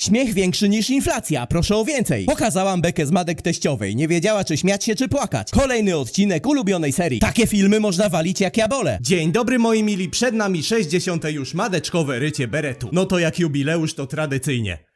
Śmiech większy niż inflacja, proszę o więcej. Pokazałam bekę z madek teściowej, nie wiedziała czy śmiać się czy płakać. Kolejny odcinek ulubionej serii. Takie filmy można walić jak jabole. Dzień dobry moi mili, przed nami 60. już madeczkowe rycie beretu. No to jak jubileusz to tradycyjnie.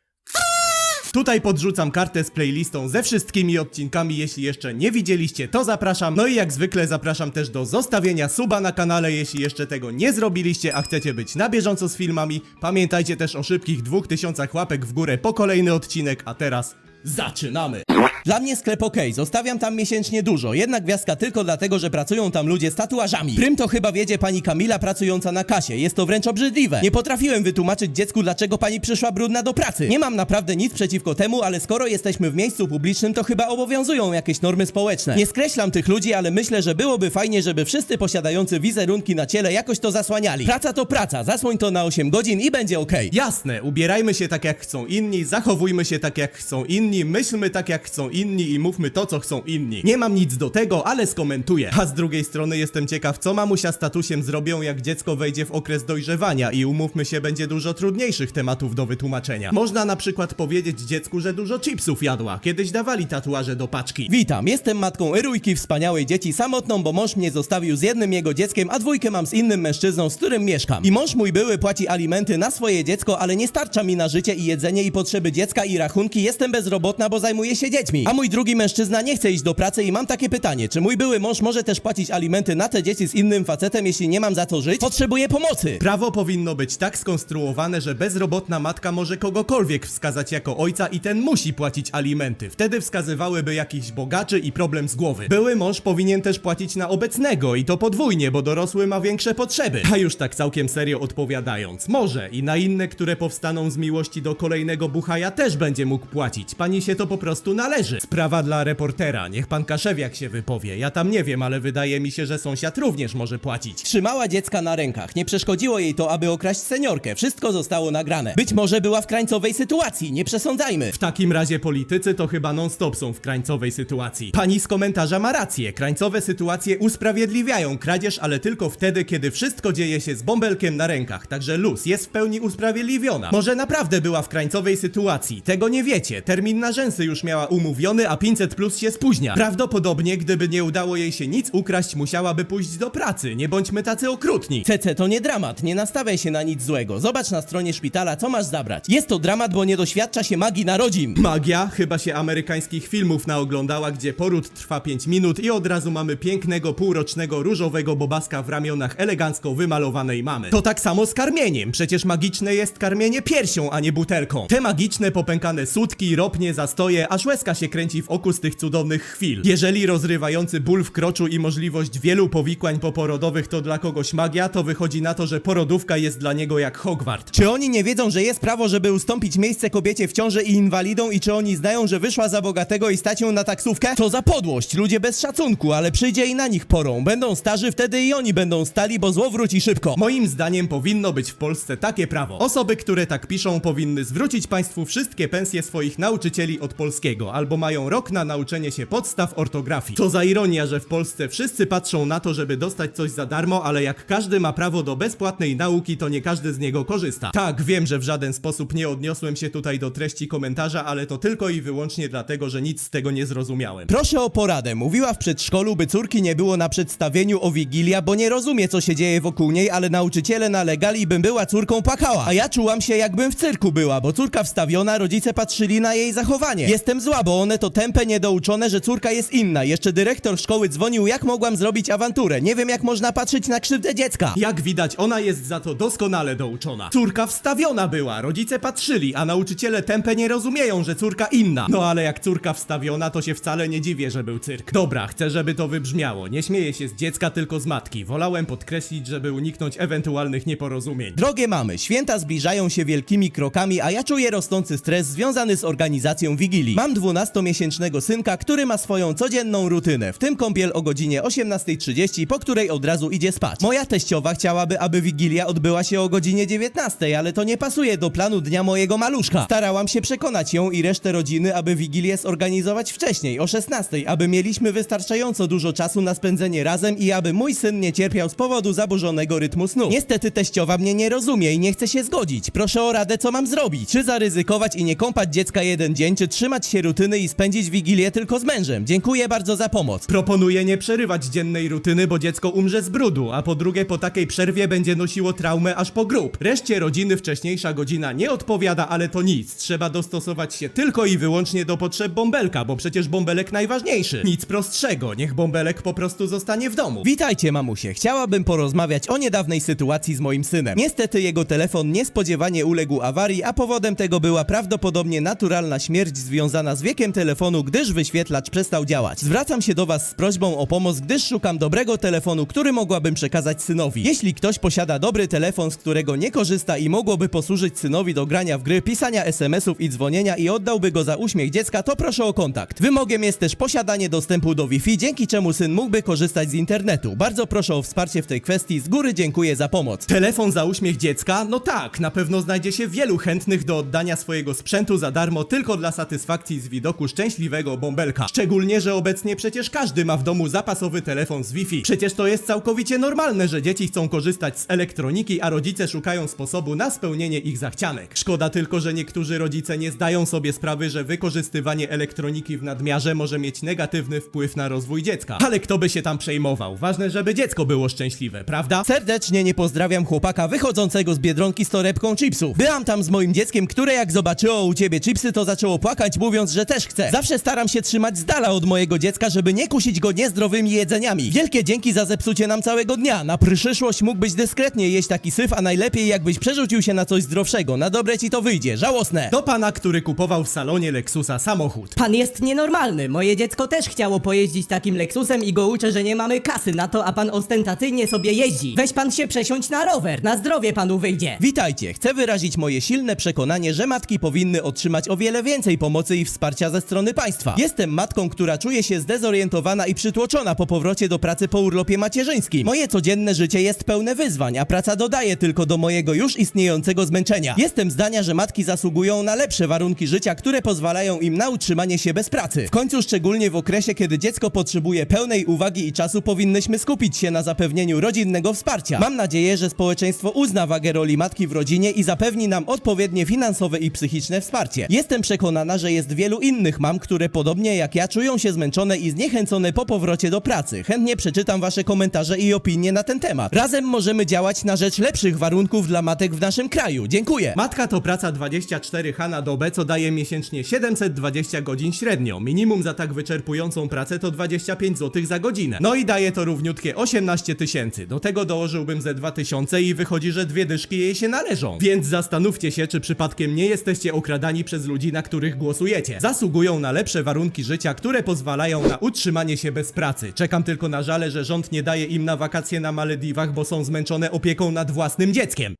Tutaj podrzucam kartę z playlistą ze wszystkimi odcinkami, jeśli jeszcze nie widzieliście, to zapraszam. No i jak zwykle zapraszam też do zostawienia suba na kanale, jeśli jeszcze tego nie zrobiliście, a chcecie być na bieżąco z filmami. Pamiętajcie też o szybkich 2000 łapek w górę po kolejny odcinek, a teraz zaczynamy! Dla mnie sklep ok, zostawiam tam miesięcznie dużo, jedna gwiazdka tylko dlatego, że pracują tam ludzie z tatuażami. Prym to chyba wiedzie pani Kamila pracująca na kasie, jest to wręcz obrzydliwe. Nie potrafiłem wytłumaczyć dziecku, dlaczego pani przyszła brudna do pracy. Nie mam naprawdę nic przeciwko temu, ale skoro jesteśmy w miejscu publicznym, to chyba obowiązują jakieś normy społeczne. Nie skreślam tych ludzi, ale myślę, że byłoby fajnie, żeby wszyscy posiadający wizerunki na ciele jakoś to zasłaniali. Praca to praca, zasłoń to na 8 godzin i będzie ok. Jasne, ubierajmy się tak jak chcą inni, zachowujmy się tak jak chcą inni, myślmy tak jak chcą inni i mówmy to co chcą inni. Nie mam nic do tego, ale skomentuję. A z drugiej strony jestem ciekaw, co mamusia z tatusiem zrobią, jak dziecko wejdzie w okres dojrzewania i umówmy się, będzie dużo trudniejszych tematów do wytłumaczenia. Można na przykład powiedzieć dziecku, że dużo chipsów jadła. Kiedyś dawali tatuaże do paczki. Witam, jestem matką Erójki, wspaniałej dzieci, samotną, bo mąż mnie zostawił z jednym jego dzieckiem, a dwójkę mam z innym mężczyzną, z którym mieszkam. I mąż mój były płaci alimenty na swoje dziecko, ale nie starcza mi na życie i jedzenie i potrzeby dziecka i rachunki. Jestem bezrobotna, bo zajmuję się dziećmi. A mój drugi mężczyzna nie chce iść do pracy i mam takie pytanie, czy mój były mąż może też płacić alimenty na te dzieci z innym facetem, jeśli nie mam za co żyć? Potrzebuję pomocy. Prawo powinno być tak skonstruowane, że bezrobotna matka może kogokolwiek wskazać jako ojca i ten musi płacić alimenty. Wtedy wskazywałyby jakichś bogaczy i problem z głowy. Były mąż powinien też płacić na obecnego i to podwójnie, bo dorosły ma większe potrzeby. A już tak całkiem serio odpowiadając, może i na inne, które powstaną z miłości do kolejnego buchaja też będzie mógł płacić. Pani się to po prostu należy. Sprawa dla reportera, niech pan Kaszewiak się wypowie. Ja tam nie wiem, ale wydaje mi się, że sąsiad również może płacić. Trzymała dziecka na rękach. Nie przeszkodziło jej to, aby okraść seniorkę. Wszystko zostało nagrane. Być może była w krańcowej sytuacji, nie przesądzajmy. W takim razie politycy to chyba non-stop są w krańcowej sytuacji. Pani z komentarza ma rację. Krańcowe sytuacje usprawiedliwiają kradzież, ale tylko wtedy, kiedy wszystko dzieje się z bąbelkiem na rękach. Także luz jest w pełni usprawiedliwiona. Może naprawdę była w krańcowej sytuacji. Tego nie wiecie. Termin na rzęsy już miała umówiony, a 500 plus się spóźnia. Prawdopodobnie, gdyby nie udało jej się nic ukraść, musiałaby pójść do pracy. Nie bądźmy tacy okrutni. CC to nie dramat, nie nastawiaj się na nic złego. Zobacz na stronie szpitala, co masz zabrać. Jest to dramat, bo nie doświadcza się magii narodzin. Magia? Chyba się amerykańskich filmów naoglądała, gdzie poród trwa 5 minut i od razu mamy pięknego, półrocznego, różowego bobaska w ramionach elegancko wymalowanej mamy. To tak samo z karmieniem. Przecież magiczne jest karmienie piersią, a nie butelką. Te magiczne, popękane sutki, ropnie, zastoje, aż łezka się kręci w oku z tych cudownych chwil. Jeżeli rozrywający ból w kroczu i możliwość wielu powikłań poporodowych to dla kogoś magia, to wychodzi na to, że porodówka jest dla niego jak Hogwart. Czy oni nie wiedzą, że jest prawo, żeby ustąpić miejsce kobiecie w ciąży i inwalidą i czy oni znają, że wyszła za bogatego i stać ją na taksówkę? To za podłość, ludzie bez szacunku, ale przyjdzie i na nich porą. Będą starzy, wtedy i oni będą stali, bo zło wróci szybko. Moim zdaniem powinno być w Polsce takie prawo. Osoby, które tak piszą, powinny zwrócić państwu wszystkie pensje swoich nauczycieli od polskiego, albo mają rok na nauczenie się podstaw ortografii. Co za ironia, że w Polsce wszyscy patrzą na to, żeby dostać coś za darmo, ale jak każdy ma prawo do bezpłatnej nauki, to nie każdy z niego korzysta. Tak, wiem, że w żaden sposób nie odniosłem się tutaj do treści komentarza, ale to tylko i wyłącznie dlatego, że nic z tego nie zrozumiałem. Proszę o poradę. Mówiła w przedszkolu, by córki nie było na przedstawieniu o Wigilia, bo nie rozumie, co się dzieje wokół niej, ale nauczyciele nalegali, bym była córką płakała. A ja czułam się, jakbym w cyrku była, bo córka wstawiona, rodzice patrzyli na jej zachowanie. Jestem zła, bo one to tępe, niedouczone, że córka jest inna. Jeszcze dyrektor szkoły dzwonił, jak mogłam zrobić awanturę. Nie wiem, jak można patrzeć na krzywdę dziecka. Jak widać, ona jest za to doskonale douczona. Córka wstawiona była, rodzice patrzyli, a nauczyciele tempę nie rozumieją, że córka inna. No ale jak córka wstawiona, to się wcale nie dziwię, że był cyrk. Dobra, chcę, żeby to wybrzmiało. Nie śmieję się z dziecka, tylko z matki. Wolałem podkreślić, żeby uniknąć ewentualnych nieporozumień. Drogie mamy, święta zbliżają się wielkimi krokami, a ja czuję rosnący stres związany z organizacją Wigilii. Mam 12-miesięcznego synka, który ma swoją codzienną rutynę, w tym kąpiel o godzinie 18.30, po której od razu idzie spać. Moja teściowa chciałaby, aby Wigilia odbyła się o godzinie 19, ale to nie pasuje do planu dnia mojego maluszka. Starałam się przekonać ją i resztę rodziny, aby Wigilię zorganizować wcześniej, o 16, aby mieliśmy wystarczająco dużo czasu na spędzenie razem i aby mój syn nie cierpiał z powodu zaburzonego rytmu snu. Niestety teściowa mnie nie rozumie i nie chce się zgodzić. Proszę o radę, co mam zrobić? Czy zaryzykować i nie kąpać dziecka jeden dzień, czy trzymać się rutyny i spędzić Wigilię tylko z mężem? Dziękuję bardzo za pomoc. Proponuję nie przerywać dziennej rutyny, bo dziecko umrze z brudu, a po drugie po takiej przerwie będzie nosiło traumę aż po grób. Reszcie rodziny wcześniejsza godzina nie odpowiada, ale to nic. Trzeba dostosować się tylko i wyłącznie do potrzeb bąbelka, bo przecież bąbelek najważniejszy. Nic prostszego, niech bąbelek po prostu zostanie w domu. Witajcie, mamusie. Chciałabym porozmawiać o niedawnej sytuacji z moim synem. Niestety jego telefon niespodziewanie uległ awarii, a powodem tego była prawdopodobnie naturalna śmierć związana z wiekiem telefonu, gdyż wyświetlacz przestał działać. Zwracam się do Was z prośbą o pomoc, gdyż szukam dobrego telefonu, który mogłabym przekazać synowi. Jeśli ktoś posiada dobry telefon, z którego nie korzysta i mogłoby posłużyć synowi do grania w gry, pisania SMS-ów i dzwonienia i oddałby go za uśmiech dziecka, to proszę o kontakt. Wymogiem jest też posiadanie dostępu do Wi-Fi, dzięki czemu syn mógłby korzystać z internetu. Bardzo proszę o wsparcie w tej kwestii. Z góry dziękuję za pomoc. Telefon za uśmiech dziecka? No tak, na pewno znajdzie się wielu chętnych do oddania swojego sprzętu za darmo tylko dla satysfakcji z widoku szczęśliwego bąbelka. Szczególnie, że obecnie przecież każdy ma w domu zapasowy telefon z Wi-Fi. Przecież to jest całkowicie normalne, że dzieci chcą korzystać z elektroniki, a rodzice szukają sposobu na spełnienie ich zachcianek. Szkoda tylko, że niektórzy rodzice nie zdają sobie sprawy, że wykorzystywanie elektroniki w nadmiarze może mieć negatywny wpływ na rozwój dziecka. Ale kto by się tam przejmował? Ważne, żeby dziecko było szczęśliwe, prawda? Serdecznie nie pozdrawiam chłopaka wychodzącego z biedronki z torebką chipsów. Byłam tam z moim dzieckiem, które jak zobaczyło u ciebie chipsy, to zaczęło płakać, mówiąc, że też chce. Zawsze staram się trzymać z dala od mojego dziecka, żeby nie kusić go niezdrowymi jedzeniami. Wielkie dzięki za zepsucie nam całego dnia. Na przyszłość mógłbyś dyskretnie jeść taki syf, a najlepiej jakbyś przerzucił się na coś zdrowszego. Na dobre ci to wyjdzie. Żałosne. Do pana, który kupował w salonie Lexusa samochód. Pan jest nienormalny. Moje dziecko też chciało pojeździć takim Lexusem i go uczę, że nie mamy kasy na to, a pan ostentacyjnie sobie jeździ. Weź pan się przesiąść na rower, na zdrowie panu wyjdzie. Witajcie! Chcę wyrazić moje silne przekonanie, że matki powinny otrzymać o wiele więcej pomocy i wsparcia ze strony państwa. Jestem matką, która czuje się zdezorientowana i przytłoczona po powrocie do pracy po urlopie macierzyńskim. Moje codzienne życie jest pełne wyzwań, a praca dodaje tylko do mojego już istniejącego zmęczenia. Jestem zdania, że matki zasługują na lepsze warunki życia, które pozwalają im na utrzymanie się bez pracy. W końcu, szczególnie w okresie, kiedy dziecko potrzebuje pełnej uwagi i czasu, powinnyśmy skupić się na zapewnieniu rodzinnego wsparcia. Mam nadzieję, że społeczeństwo uzna wagę roli matki w rodzinie i zapewni nam odpowiednie finansowe i psychiczne wsparcie. Jestem przekonana, że jest wielu innych mam, które podobnie jak ja czują się zmęczone i zniechęcone po powrocie do pracy. Chętnie przeczytam wasze komentarze i opinie na ten temat. Razem możemy działać na rzecz lepszych warunków dla matek w naszym kraju. Dziękuję. Matka to praca 24H na dobę, co daje miesięcznie 720 godzin średnio. Minimum za tak wyczerpującą pracę to 25 zł za godzinę. No i daje to równiutkie 18 tysięcy. Do tego dołożyłbym ze 2000 i wychodzi, że dwie dyszki jej się należą. Więc zastanówcie się, czy przypadkiem nie jesteście okradani przez ludzi, na których głosujecie. Zasługują na lepsze warunki życia, które pozwalają na utrzymanie się bez pracy. Czekam tylko na żale, że rząd nie daje im na wakacje na Malediwach, bo są zmęczone opieką nad własnym dzieckiem.